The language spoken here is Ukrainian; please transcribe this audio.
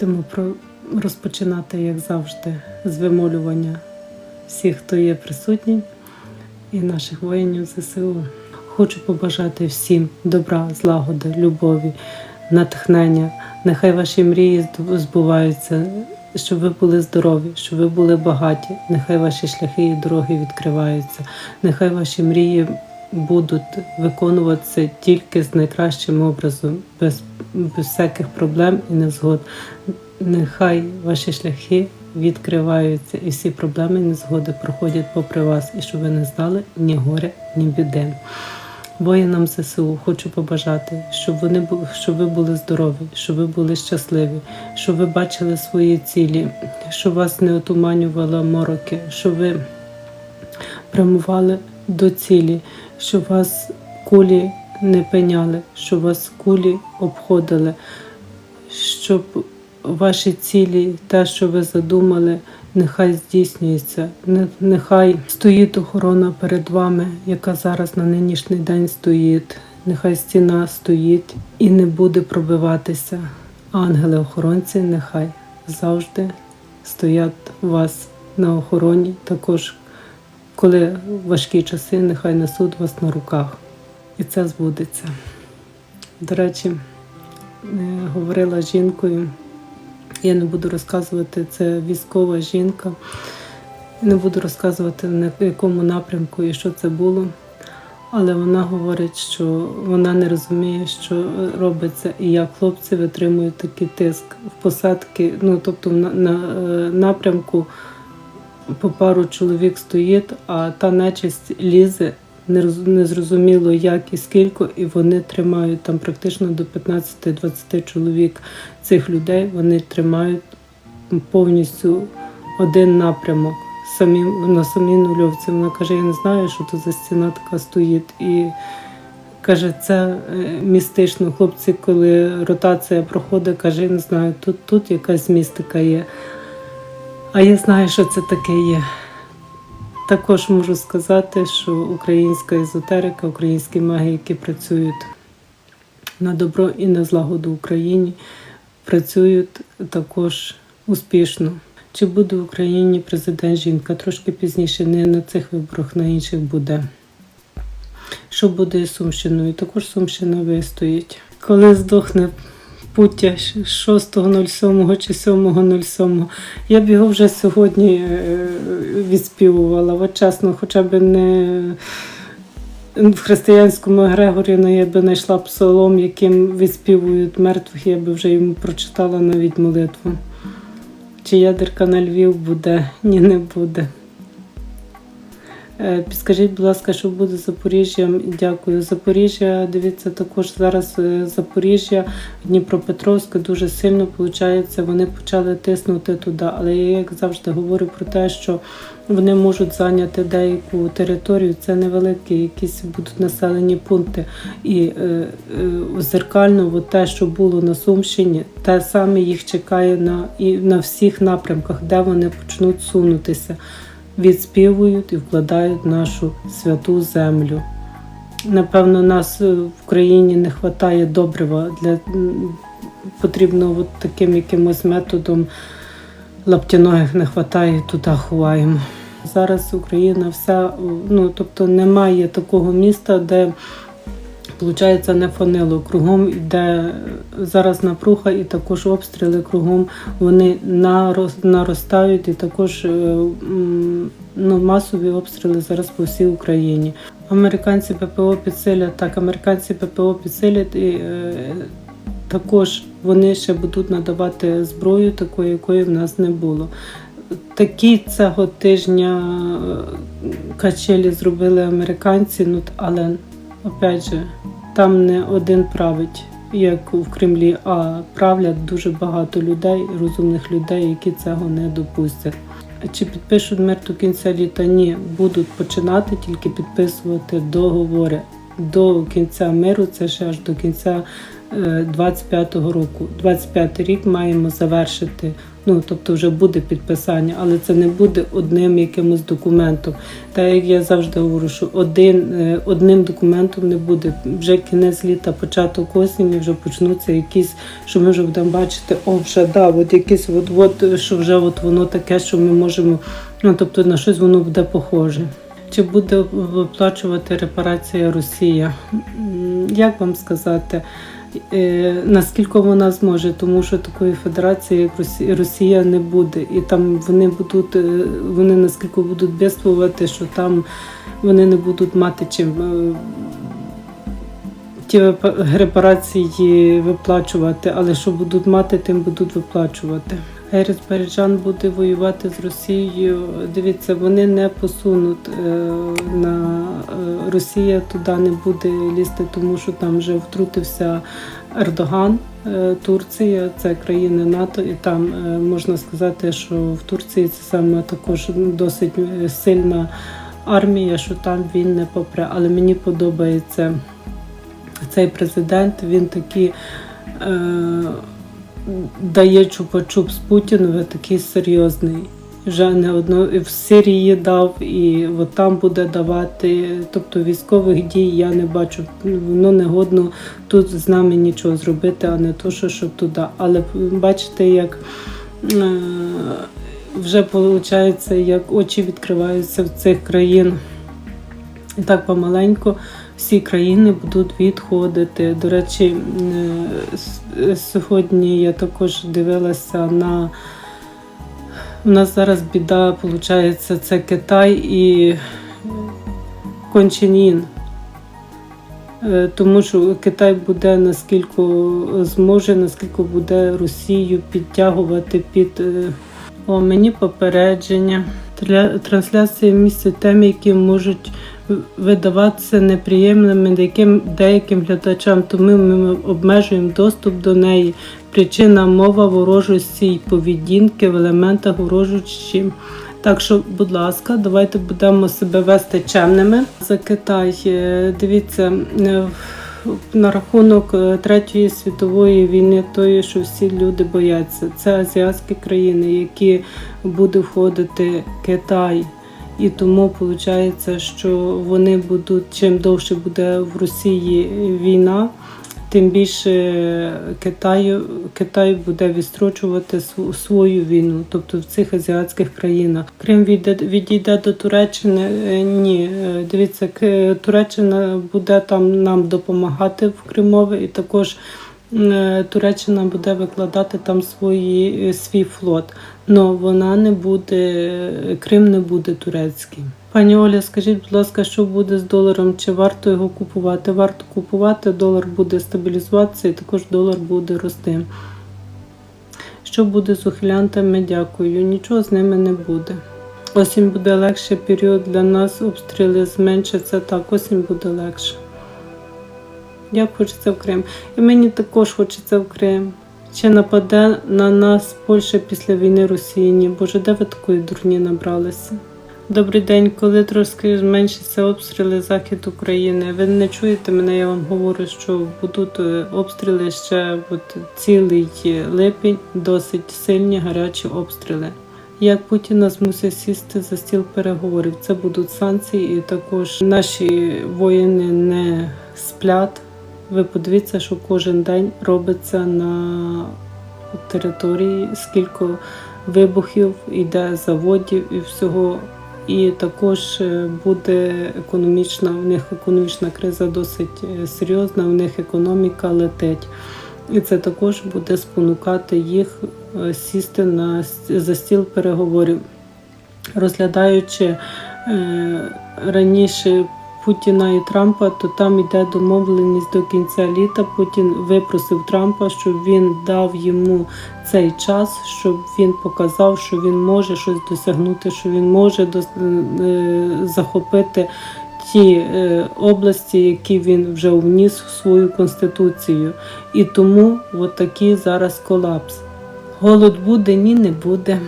Будемо про- розпочинати, як завжди, з вимолювання всіх, хто є присутній, і наших воїнів ЗСУ. Хочу побажати всім добра, злагоди, любові, натхнення. Нехай ваші мрії збуваються, щоб ви були здорові, щоб ви були багаті. Нехай ваші шляхи і дороги відкриваються. Нехай ваші мрії будуть виконуватися тільки з найкращим образом, без, без всяких проблем і незгод. Нехай ваші шляхи відкриваються і всі проблеми і незгоди проходять попри вас, і щоб ви не знали ні горя, ні біди. Воїнам ЗСУ хочу побажати, щоб вони щоб ви були здорові, щоб ви були щасливі, щоб ви бачили свої цілі, щоб вас не отуманювали мороки, щоб ви прямували до цілі, щоб вас кулі не пеняли, щоб вас кулі обходили, щоб ваші цілі, те, що ви задумали, нехай здійснюється. Нехай стоїть охорона перед вами, яка зараз на нинішній день стоїть. Нехай стіна стоїть і не буде пробиватися. Ангели-охоронці нехай завжди стоять у вас на охороні. Також, коли важкі часи, нехай несуть вас на руках. І це збудеться. До речі, е, говорила жінкою. Я не буду розказувати, це військова жінка. Не буду розказувати на якому напрямку і що це було. Але вона говорить, що вона не розуміє, що робиться, і як хлопці витримують такий тиск в посадки. Ну тобто на, на е, напрямку по пару чоловік стоїть, а та нечисть лізе. Не роз- Незрозуміло як і скільки, і вони тримають там практично до 15-20 чоловік цих людей. Вони тримають повністю один напрямок самі, на самій нульовці. Вона каже: Я не знаю, що то за стіна така стоїть. І каже, це е, містично. Хлопці, коли ротація проходить, каже, я не знаю, тут, тут якась містика є. А я знаю, що це таке є. Також можу сказати, що українська езотерика, українські маги, які працюють на добро і на злагоду Україні, працюють також успішно. Чи буде в Україні президент жінка? Трошки пізніше, не на цих виборах, на інших буде. Що буде із Сумщиною? Також Сумщина вистоїть. Коли здохне Пуття 6.07 чи 7.07, я б його вже сьогодні е, відспівувала. От чесно, хоча б не в християнському Грегорі ну, я би знайшла псалом, яким відспівують мертвих, я би вже йому прочитала навіть молитву. Чи ядерка на Львів буде? Ні, не буде. Е, Підскажіть, будь ласка, що буде з Запоріжжям? Дякую. Запоріжжя, дивіться, також зараз е, Запоріжжя, Дніпропетровське дуже сильно виходить. Вони почали тиснути туди. Але я як завжди говорю про те, що вони можуть зайняти деяку територію. Це невеликі, якісь будуть населені пункти. І е, е, зеркально, от те, що було на Сумщині, те саме їх чекає на, і на всіх напрямках, де вони почнуть сунутися відспівують і вкладають нашу святу землю. Напевно, нас е, в країні не вистачає добрива для потрібно от таким якимось методом лаптяногих не вистачає, туди ховаємо. Зараз Україна вся, ну тобто немає такого міста, де Получається, не фонило. Кругом йде зараз напруха і також обстріли кругом вони наростають і також е, ну, масові обстріли зараз по всій Україні. Американці ППО підсилять, так, американці ППО підсилять і е, також вони ще будуть надавати зброю, такої, якої в нас не було. Такі цього тижня е, качелі зробили американці, ну але опять же, там не один править, як в Кремлі, а правлять дуже багато людей, розумних людей, які цього не допустять. Чи підпишуть мир до кінця літа? Ні, будуть починати тільки підписувати договори. До кінця миру це ще аж до кінця е, 25-го року. 25-й рік маємо завершити Ну тобто вже буде підписання, але це не буде одним якимось документом. Та як я завжди говорю, що один, е, одним документом не буде. Вже кінець літа, початок осені, вже почнуться якісь, що ми вже будемо бачити, о, вже да, от якісь, от, от, що вже от воно таке, що ми можемо, ну тобто на щось воно буде похоже. Чи буде виплачувати репарація Росія? Як вам сказати? Е, наскільки вона зможе, тому що такої федерації, як Росія, не буде, і там вони будуть, е, вони наскільки будуть бедствувати, що там вони не будуть мати чим е, ті репарації виплачувати, але що будуть мати, тим будуть виплачувати. Азербайджан буде воювати з Росією. Дивіться, вони не посунуть е, на е, Росія туди не буде лізти, тому що там вже втрутився Ердоган. Е, Турція це країни НАТО, і там можна сказати, що в Турції це саме також досить сильна армія, що там він не попре. Але мені подобається цей президент. Він такий. Дає чупа-чуп з Путінове такий серйозний. Вже не одно в Сирії дав, і от там буде давати. Тобто військових дій я не бачу. Воно не годно тут з нами нічого зробити, а не то, що щоб туди. Але бачите, як е, вже виходить, як очі відкриваються в цих країн. Так помаленьку всі країни будуть відходити. До речі, сьогодні я також дивилася на. У нас зараз біда, виходить, це Китай і Кончинін. Е, Тому що Китай буде наскільки зможе, наскільки буде Росію підтягувати під е, о, мені попередження. Трансляція містить теми, які можуть видаватися неприємними деяким, деяким глядачам, тому ми обмежуємо доступ до неї. Причина мова ворожості і поведінки в елементах ворожості. Так що, будь ласка, давайте будемо себе вести чемними. За Китай, е, дивіться, е, на рахунок е, Третьої світової війни, тої, що всі люди бояться. Це азіатські країни, які буде входити Китай. І тому виходить, що вони будуть чим довше буде в Росії війна, тим більше Китаю Китай буде відстрочувати свою війну, тобто в цих азіатських країнах. Крим відійде, відійде до Туреччини. е, Ні, Е, дивіться, Туреччина буде там нам допомагати в Кримові, і також Туреччина буде викладати там свої, е, свій флот. Но вона не буде, Крим не буде турецький. Пані Оля, скажіть, будь ласка, що буде з доларом? Чи варто його купувати? Варто купувати, долар буде стабілізуватися і також долар буде рости. Що буде з ухилянтами? Дякую. Нічого з ними не буде. Осінь буде легше період для нас, обстріли зменшаться. Так, осінь буде легше. Як хочеться в Крим. І мені також хочеться в Крим. Чи нападе на нас Польща після війни Росії? Боже, де ви такої дурні набралися? Добрий день, коли трошки зменшаться обстріли захід України. Ви не чуєте мене, я вам говорю, що будуть е, обстріли ще от цілий липень, досить сильні гарячі обстріли. Як Путіна змусить сісти за стіл переговорів, це будуть санкції, і також наші воїни не сплять. Ви подивіться, що кожен день робиться на території, скільки вибухів іде заводів і всього. І також е, буде економічна, в них економічна криза досить е, серйозна, в них економіка летить. І це також буде спонукати їх е, сісти на, за стіл переговорів, розглядаючи раніше Путіна і Трампа, то там йде домовленість до кінця літа. Путін випросив Трампа, щоб він дав йому цей час, щоб він показав, що він може щось досягнути, що він може дос- е, захопити ті е, області, які він вже вніс в свою конституцію. І тому от такий зараз колапс. Голод буде, ні, не буде.